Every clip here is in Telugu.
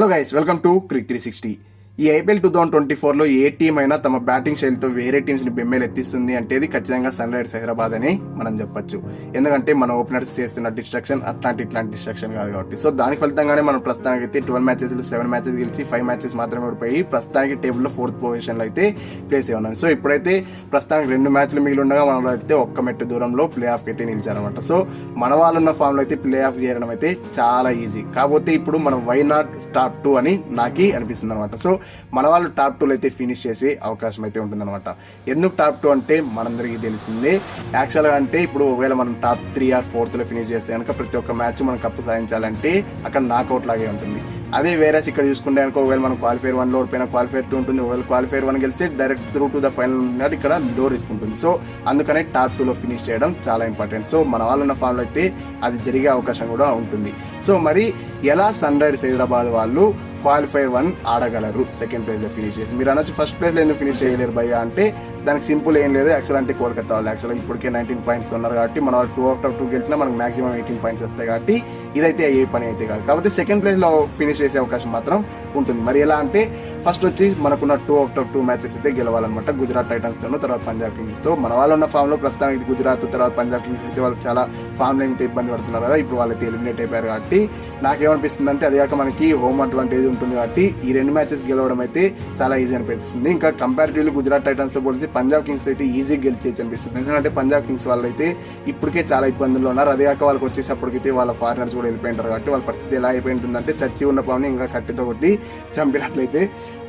Hello guys, welcome to Crick 360. ఈ ఐపీఎల్ టూ థౌసండ్ ట్వంటీ ఫోర్లో ఏ టీం అయినా తమ బ్యాటింగ్ శైలితో వేరే టీమ్స్ని బెమ్మేలు ఎత్తిస్తుంది అంటేది ఖచ్చితంగా సన్ రైడర్స్ హైదరాబాద్ అని మనం చెప్పొచ్చు. ఎందుకంటే మన ఓపెనర్స్ చేస్తున్న డిస్ట్రక్షన్ అట్లాంటి ఇట్లాంటి డిస్ట్రక్షన్ కాదు కాబట్టి. సో దాని ఫలితంగానే మనం ప్రస్తుతానికి అయితే ట్వెల్వ్ మ్యాచెస్ సెవెన్ మ్యాచెస్ గెలిచి ఫైవ్ మ్యాచెస్ మాత్రమే ఓడిపోయి ప్రస్తుతానికి టేబుల్లో ఫోర్త్ పొజిషన్లో అయితే ప్లేస్ అయి ఉన్నాం. సో ఇప్పుడైతే ప్రస్తుతానికి రెండు మ్యాచ్లు మిగిలి ఉండగా మనం అయితే ఒక్క మెట్టు దూరంలో ప్లే ఆఫ్ అయితే నిలిచారనమాట సో మన వాళ్ళు ఉన్న ఫామ్లో అయితే ప్లే ఆఫ్ చేయడం అయితే చాలా ఈజీ కాకపోతే ఇప్పుడు మనం వై నాట్ స్టాప్ టూ అని నాకు అనిపిస్తుంది అనమాట సో మన వాళ్ళు టాప్ టూలో అయితే ఫినిష్ చేసే అవకాశం అయితే ఉంటుందన్నమాట. ఎందుకు టాప్ టూ అంటే మనందరికీ తెలిసిందే యాక్చువల్గా అంటే ఇప్పుడు ఒకవేళ మనం టాప్ త్రీ ఆర్ ఫోర్త్లో ఫినిష్ చేస్తే కనుక ప్రతి ఒక్క మ్యాచ్ మనం కప్పు సాధించాలంటే అక్కడ నాకౌట్ లాగే ఉంటుంది. అదే వేరే ఇక్కడ చూసుకుంటే అనుకో ఒకవేళ మనం క్వాలిఫైర్ వన్ ఓడిపోయినా క్వాలిఫైర్ టూ ఉంటుంది ఒకవేళ క్వాలిఫైర్ వన్ గెలిస్తే direct through to the final ఉన్నట్టు ఇక్కడ లో రిస్క్ ఉంటుంది. సో అందుకనే టాప్ టూలో ఫినిష్ చేయడం చాలా ఇంపార్టెంట్ సో మన వాళ్ళు ఉన్న ఫామ్ అయితే అది జరిగే అవకాశం కూడా ఉంటుంది. సో మరి ఎలా సన్ రైడర్స్ హైదరాబాద్ వాళ్ళు క్వాలిఫైర్ వన్ ఆడగలరు. సెకండ్ ప్లేస్లో ఫినిష్ చేసి. మీరు అనొచ్చు ఫస్ట్ ప్లేస్లో ఎందుకు ఫినిష్ చేయలేరు భయ్య అంటే దానికి సింపుల్ ఏం లేదు. యాక్చువల్ అంటే కోల్కతా వాళ్ళు. యాక్చువల్ ఇప్పటికే నైన్టీన్ పాయింట్స్ ఉన్నారు కాబట్టి మన వాళ్ళు టూ ఆఫ్టర్ టూ గెలిచినా మనకు మాక్సిమం ఎయిటీన్ పాయింట్స్ వస్తాయి కాబట్టి ఇదైతే ఏ పని అయితే కాదు. కాబట్టి సెకండ్ ప్లేస్లో ఫినిష్ చేసే అవకాశం మాత్రం ఉంటుంది. మరి ఎలా అంటే ఫస్ట్ వచ్చి మనకున్న టూ ఆఫ్టర్ టూ మ్యాచెస్ అయితే గెలవాలన్నమాట. గుజరాత్ టైటన్స్ తర్వాత పంజాబ్ కింగ్స్తో మన వాళ్ళు ఉన్న ఫామ్లో ప్రస్తుతానికి గుజరాత్ తర్వాత పంజాబ్ కింగ్స్ అయితే వాళ్ళు చాలా ఫామ్లో అయితే ఇబ్బంది పడుతున్నారు కదా. ఇప్పుడు వాళ్ళైతే ఎలిమినేట్ అయిపోయారు కాబట్టి నాకేమనిపిస్తుంది అంటే అది కాక మనకి హోమ్ అడ్వాంటేజ్ ఉంటుంది కాబట్టి ఈ రెండు మ్యాచెస్ గెలవడం అయితే చాలా ఈజీ అనిపిస్తుంది. ఇంకా కంపారిటివ్లీ గుజరాత్ టైటన్స్తో పోలిసి పంజాబ్ కింగ్స్ అయితే ఈజీగా గెలిచేయచ్చు అనిపిస్తుంది. ఎందుకంటే పంజాబ్ కింగ్స్ వాళ్ళు అయితే ఇప్పటికే చాలా ఇబ్బందుల్లో ఉన్నారు. అదే కాక వాళ్ళకి వచ్చేసప్పటికైతే వాళ్ళ ఫారినర్స్ కూడా వెళ్ళిపోయింటారు కాబట్టి వాళ్ళ పరిస్థితి ఎలా అయిపోయి ఉంటుందంటే చచ్చి ఉన్న పవన్ ఇంకా కట్టితో కొట్టి చంపినట్లయితే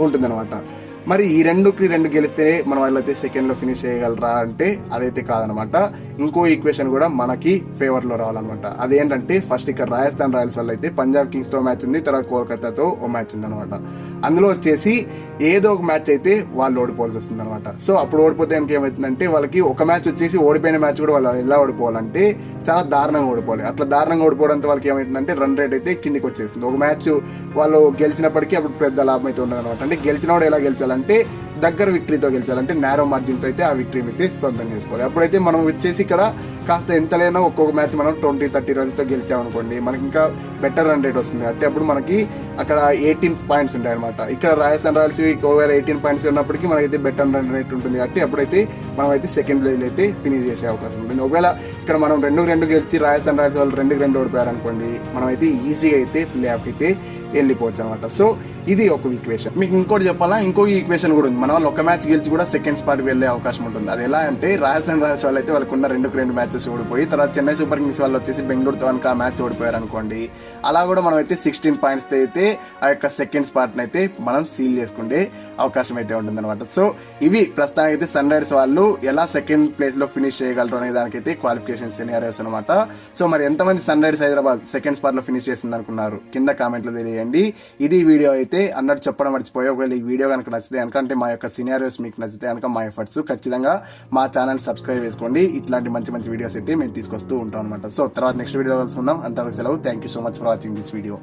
ఉంటుందన్నమాట. మరి ఈ రెండుకి రెండు గెలిస్తేనే మనం వాళ్ళైతే సెకండ్లో ఫినిష్ చేయగలరా అంటే అదైతే కాదనమాట. ఇంకో ఈక్వేషన్ కూడా మనకి ఫేవర్లో రావాలన్నమాట. అదేంటంటే ఫస్ట్ ఇక్కడ రాజస్థాన్ రాయల్స్ వల్ల అయితే పంజాబ్ కింగ్స్తో మ్యాచ్ ఉంది తర్వాత కోల్కతాతో ఓ మ్యాచ్ ఉంది అనమాట అందులో వచ్చేసి ఏదో ఒక మ్యాచ్ అయితే వాళ్ళు ఓడిపోవాల్సి వస్తుంది అనమాట సో అప్పుడు ఓడిపోతే ఇంకేమవుతుందంటే వాళ్ళకి ఒక మ్యాచ్ వచ్చేసి ఓడిపోయిన మ్యాచ్ కూడా వాళ్ళు ఎలా ఓడిపోవాలంటే చాలా దారుణంగా ఓడిపోవాలి. అట్లా దారుణంగా ఓడిపోవడంతో వాళ్ళకి ఏమవుతుందంటే రన్ రేట్ అయితే కిందికి వచ్చేసింది ఒక మ్యాచ్ వాళ్ళు గెలిచినప్పటికీ అప్పుడు పెద్ద లాభం అయితే ఉండదు అనమాట అంటే గెలిచినవాడు ఎలా గెలిచాలి? గెలిచాలంటే దగ్గర విక్టరీతో గెలిచాలంటే నేరో మార్జిన్తో అయితే ఆ విక్టరీని అయితే సొంతం చేసుకోవాలి. అప్పుడైతే మనం వచ్చేసి ఇక్కడ కాస్త ఎంత లేనో ఒక్కొక్క మ్యాచ్ మనం ట్వంటీ థర్టీ రన్స్తో గెలిచామనుకోండి మనకి ఇంకా బెటర్ రన్ రేట్ వస్తుంది. అంటే అప్పుడు మనకి అక్కడ ఎయిటీన్ పాయింట్స్ ఉంటాయి అనమాట ఇక్కడ Rajasthan Royals over eighteen points ఉన్నప్పటికీ మనకైతే బెటర్ రన్ రేట్ ఉంటుంది. కాబట్టి అప్పుడైతే మనమైతే సెకండ్ ప్లేస్లో అయితే ఫినిష్ చేసే అవకాశం ఉంటుంది. ఒకవేళ ఇక్కడ మనం రెండు రెండు గెలిచి రాజస్థాన్ రాయల్స్ వాళ్ళు రెండు రెండు ఓడిపోయారనుకోండి మనమైతే ఈజీగా అయితే ప్లే ఆఫ్ అయితే వెళ్ళిపోవచ్చు అనమాట సో ఇది ఒక ఈక్వేషన్ మీకు ఇంకోటి చెప్పాలా? ఇంకో ఈక్వేషన్ కూడా ఉంది. మన వాళ్ళు ఒక మ్యాచ్ గెలిచి కూడా సెకండ్ స్పాట్ వెళ్ళే అవకాశం ఉంటుంది. అది ఎలా అంటే రాజస్థాన్ రాయల్స్ వాళ్ళు అయితే వాళ్ళకున్న రెండుకు రెండు మ్యాచెస్ ఓడిపోయి తర్వాత చెన్నై సూపర్ కింగ్స్ వాళ్ళు వచ్చేసి బెంగళూరుతో కనుక ఆ మ్యాచ్ ఓడిపోయారు అనుకోండి. అలా కూడా మనం అయితే సిక్స్టీన్ పాయింట్స్ అయితే ఆ యొక్క సెకండ్ స్పాట్ని అయితే మనం సీల్ చేసుకునే అవకాశం అయితే ఉంటుంది అనమాట సో ఇవి ప్రస్తుతానికి అయితే సన్ రైడర్స్ వాళ్ళు ఎలా సెకండ్ ప్లేస్లో ఫినిష్ చేయగలరు అనే దానికైతే క్వాలిఫికేషన్ సినారియోస్ అనమాట సో మరి ఎంతమంది సన్ రైడర్స్ హైదరాబాద్ సెకండ్ స్పాట్లో ఫినిష్ చేసింది అనుకున్నారు? కింద కామెంట్లో తెలియండి. ఇది వీడియో అయితే అన్నట్టు చెప్పడం మర్చిపోయి ఒకవేళ ఈ వీడియో కనుక నచ్చితే కనుక అంటే మా యొక్క సినారియోస్ మీకు నచ్చితే కనుక మా ఎఫర్ట్స్ ఖచ్చితంగా మా ఛానల్ సబ్స్క్రైబ్ చేసుకోండి. ఇట్లాంటి మంచి మంచి వీడియోస్ అయితే మేము తీసుకొస్తూ ఉంటాం అనమాట సో తర్వాత నెక్స్ట్ వీడియో కలుసుకుందాం. అంతవరకు సెలవు. Thank you so much for watching this video